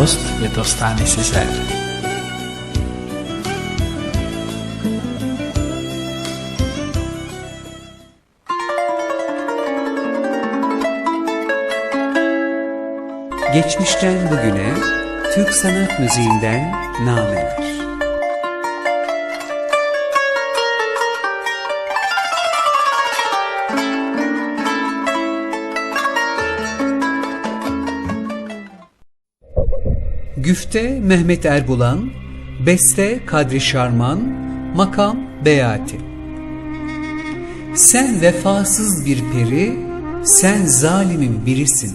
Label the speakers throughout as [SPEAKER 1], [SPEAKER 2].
[SPEAKER 1] dost ve dostane sizler.
[SPEAKER 2] Geçmişten bugüne Türk sanat müziğinden nameler. Güfte Mehmet Erbulan, Beste Kadri Şarman, Makam Beati. Sen vefasız bir peri, sen zalimin birisin.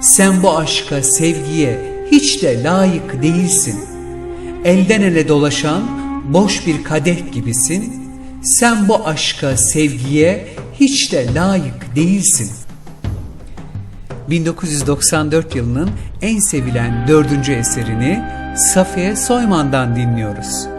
[SPEAKER 2] Sen bu aşka, sevgiye hiç de layık değilsin. Elden ele dolaşan boş bir kadeh gibisin. Sen bu aşka, sevgiye hiç de layık değilsin. 1994 yılının en sevilen dördüncü eserini Safiye Soyman'dan dinliyoruz.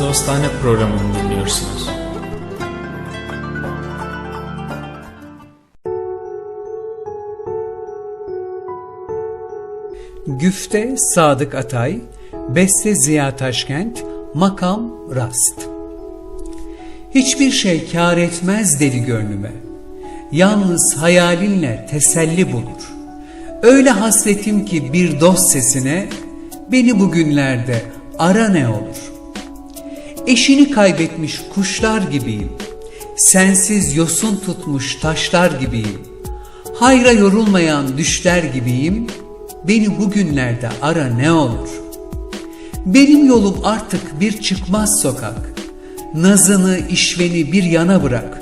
[SPEAKER 1] Dostane programını dinliyorsunuz.
[SPEAKER 3] Güfte Sadık Atay, Beste Ziya Taşkent, Makam Rast. Hiçbir şey kâr etmez dedi gönlüme. Yalnız hayalinle teselli bulur. Öyle hasretim ki bir dost sesine, beni bugünlerde ara ne olur. Eşini kaybetmiş kuşlar gibiyim. Sensiz yosun tutmuş taşlar gibiyim. Hayra yorulmayan düşler gibiyim. Beni bugünlerde ara ne olur. Benim yolum artık bir çıkmaz sokak. Nazını, işveni bir yana bırak.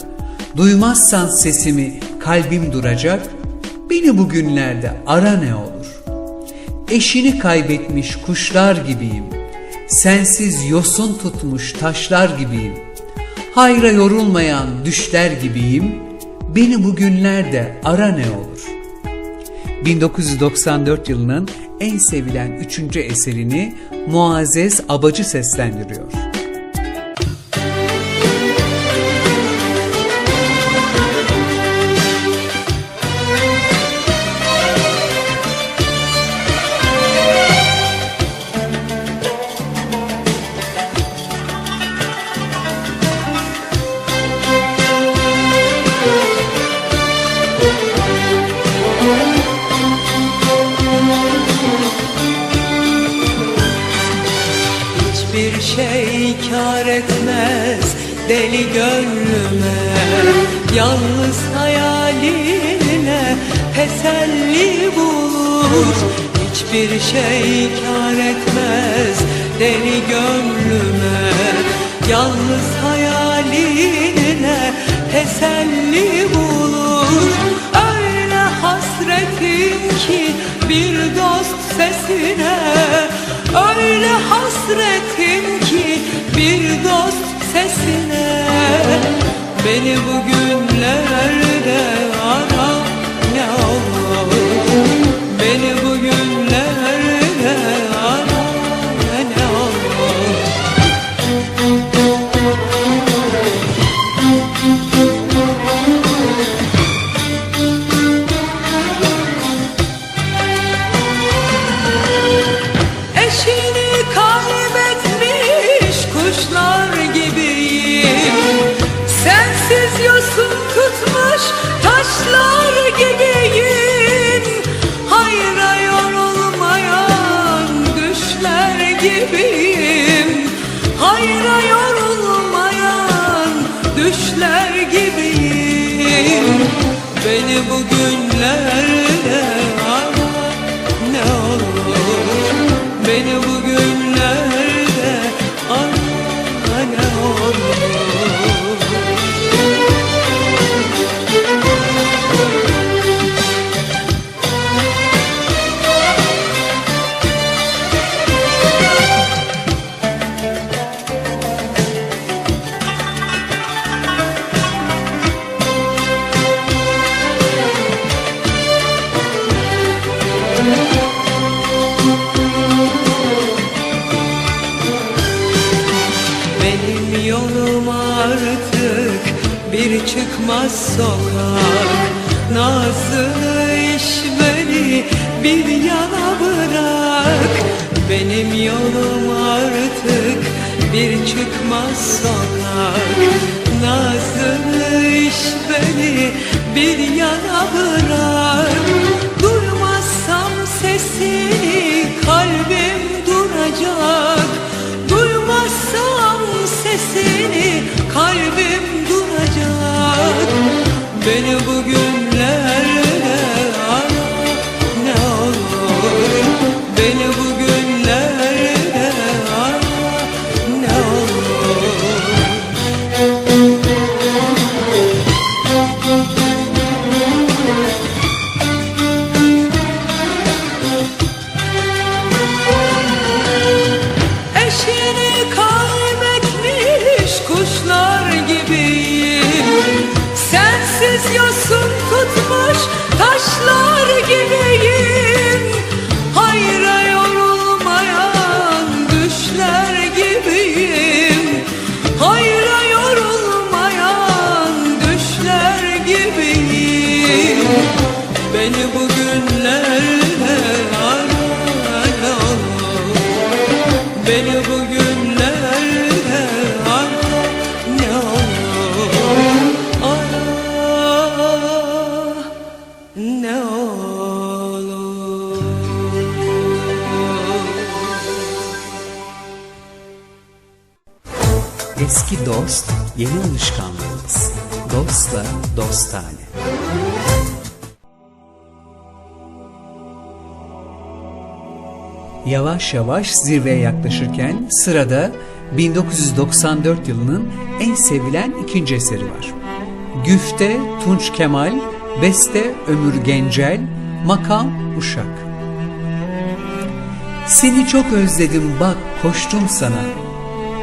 [SPEAKER 3] Duymazsan sesimi kalbim duracak. Beni bugünlerde ara ne olur. Eşini kaybetmiş kuşlar gibiyim. Sensiz yosun tutmuş taşlar gibiyim. Hayra yorulmayan düşler gibiyim. Beni bugünlerde ara ne olur. 1994 yılının en sevilen üçüncü eserini Muazzez Abacı seslendiriyor.
[SPEAKER 2] Deli gönlüme Yalnız hayaline teselli bulur. Hiçbir şey kâr etmez deli gönlüme Yalnız hayaline teselli bulur. Öyle hasretim ki bir dost sesine Öyle hasretim ki bir dost Beni bugünlerde Beni bugünlerde bir çıkmaz sokak. Nazlı işveri bir yana bırak. Benim yolum artık bir çıkmaz sokak. Nazlı işveri bir yana bırak. Duymazsam sesini kalbim Yes.
[SPEAKER 3] Eski dost, yeni alışkanlığımız. Dostla dostane. Yavaş yavaş zirveye yaklaşırken sırada 1994 yılının en sevilen ikinci eseri var. Güfte Tunç Kemal, Beste Ömür Gencel, Makam Uşak. Seni çok özledim bak koştum sana.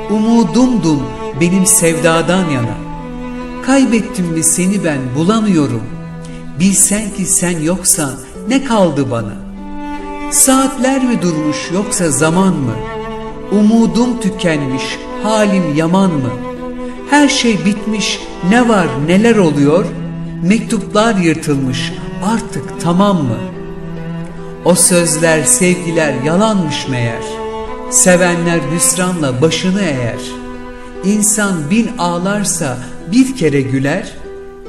[SPEAKER 3] Umudumdun benim sevdadan yana. Kaybettim mi seni ben bulamıyorum. Bilsen ki sen yoksan ne kaldı bana? Saatler mi durmuş yoksa zaman mı? Umudum tükenmiş, halim yaman mı? Her şey bitmiş, ne var neler oluyor? Mektuplar yırtılmış, artık tamam mı? O sözler, sevgiler yalanmış meğer. Sevenler hüsranla başını eğer. İnsan bin ağlarsa bir kere güler,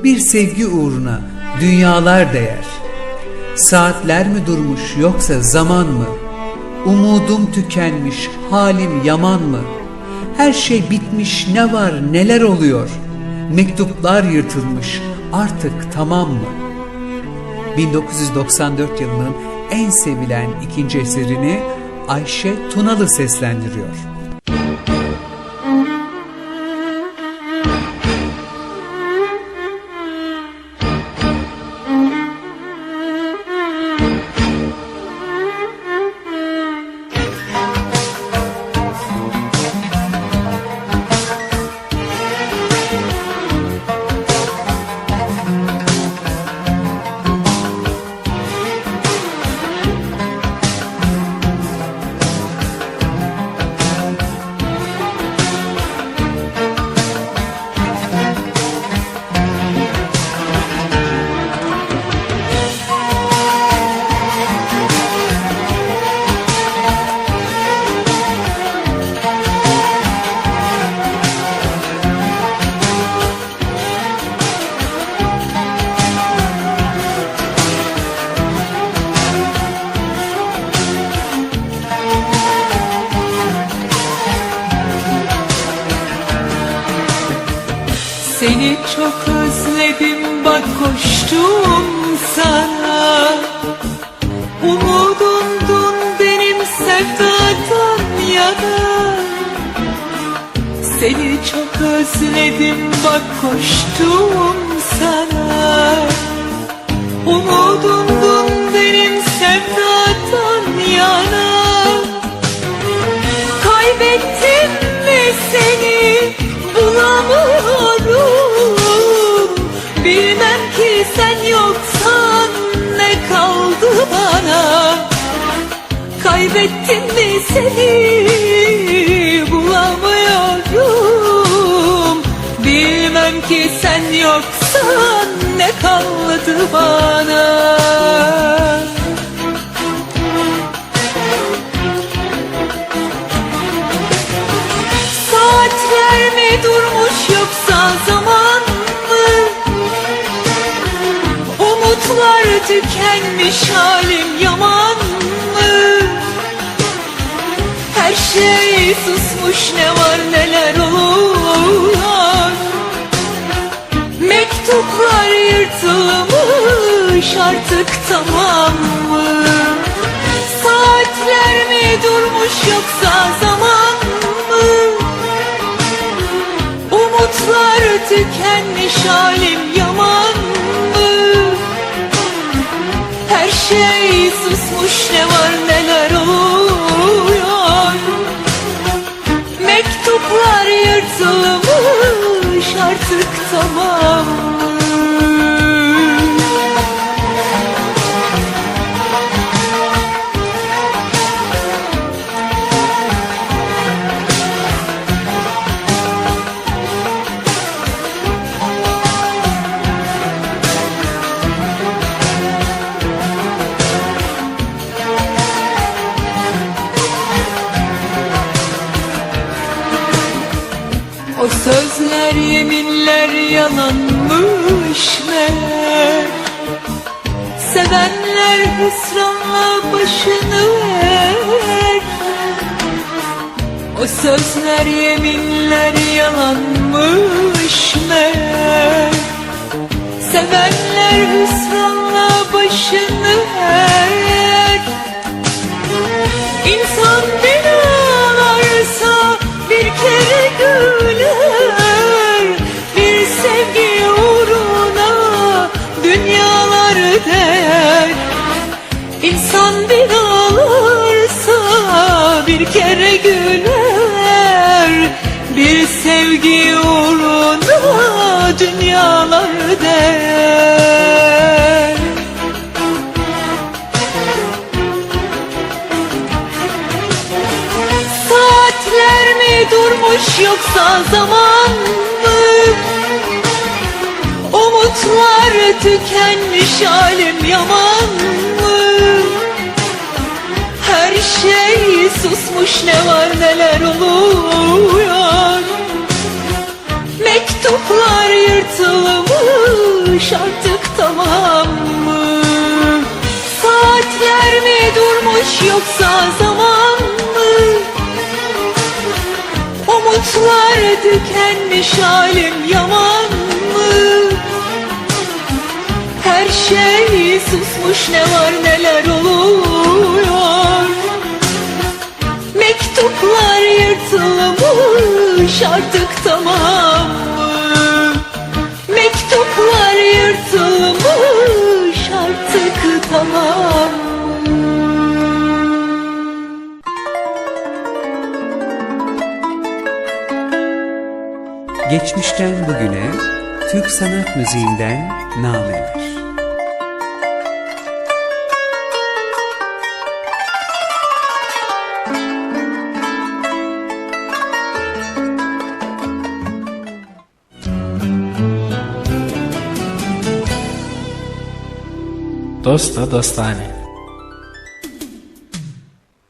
[SPEAKER 3] bir sevgi uğruna dünyalar değer. Saatler mi durmuş yoksa zaman mı? Umudum tükenmiş, halim yaman mı? Her şey bitmiş, ne var, neler oluyor? Mektuplar yırtılmış, artık tamam mı? 1994 yılının en sevilen ikinci eserini Ayşe Tunalı seslendiriyor.
[SPEAKER 2] Seni çok özledim bak koştum sana. Umudumdun benim sevdadan yana. Kaybettim mi seni bulamıyorum. Bilmem ki sen yoksan ne kaldı bana. Kaybettim mi seni ki sen yoksan ne kaldı bana Saatler mi durmuş yoksa zaman mı? Umutlar tükenmiş halim yaman mı? Her şey susmuş ne var neler oluyor Mektuplar yırtılmış artık tamam mı? Saatler mi durmuş yoksa zaman mı? Umutlar tükenmiş halim yaman mı? Her şey susmuş ne var neler oluyor Mektuplar yırtılmış artık tamam başını ver. O sözler yeminler yalanmış meğer. Sevenler hüsranla başını eğer Bir sevgi uğruna dünyaları değer Saatler mi durmuş yoksa zaman mı? Umutlar tükenmiş halim yaman mı? Her şey susmuş ne var neler oluyor Mektuplar yırtılmış artık tamam mı? Saatler mi durmuş yoksa zaman mı? Umutlar tükenmiş halim yaman mı? Her şey susmuş ne var neler oluyor Mektuplar yırtılmış artık tamam? Mektuplar yırtılmış artık tamam?
[SPEAKER 3] Geçmişten bugüne Türk sanat müziğinden nameler.
[SPEAKER 1] Dosta dostane.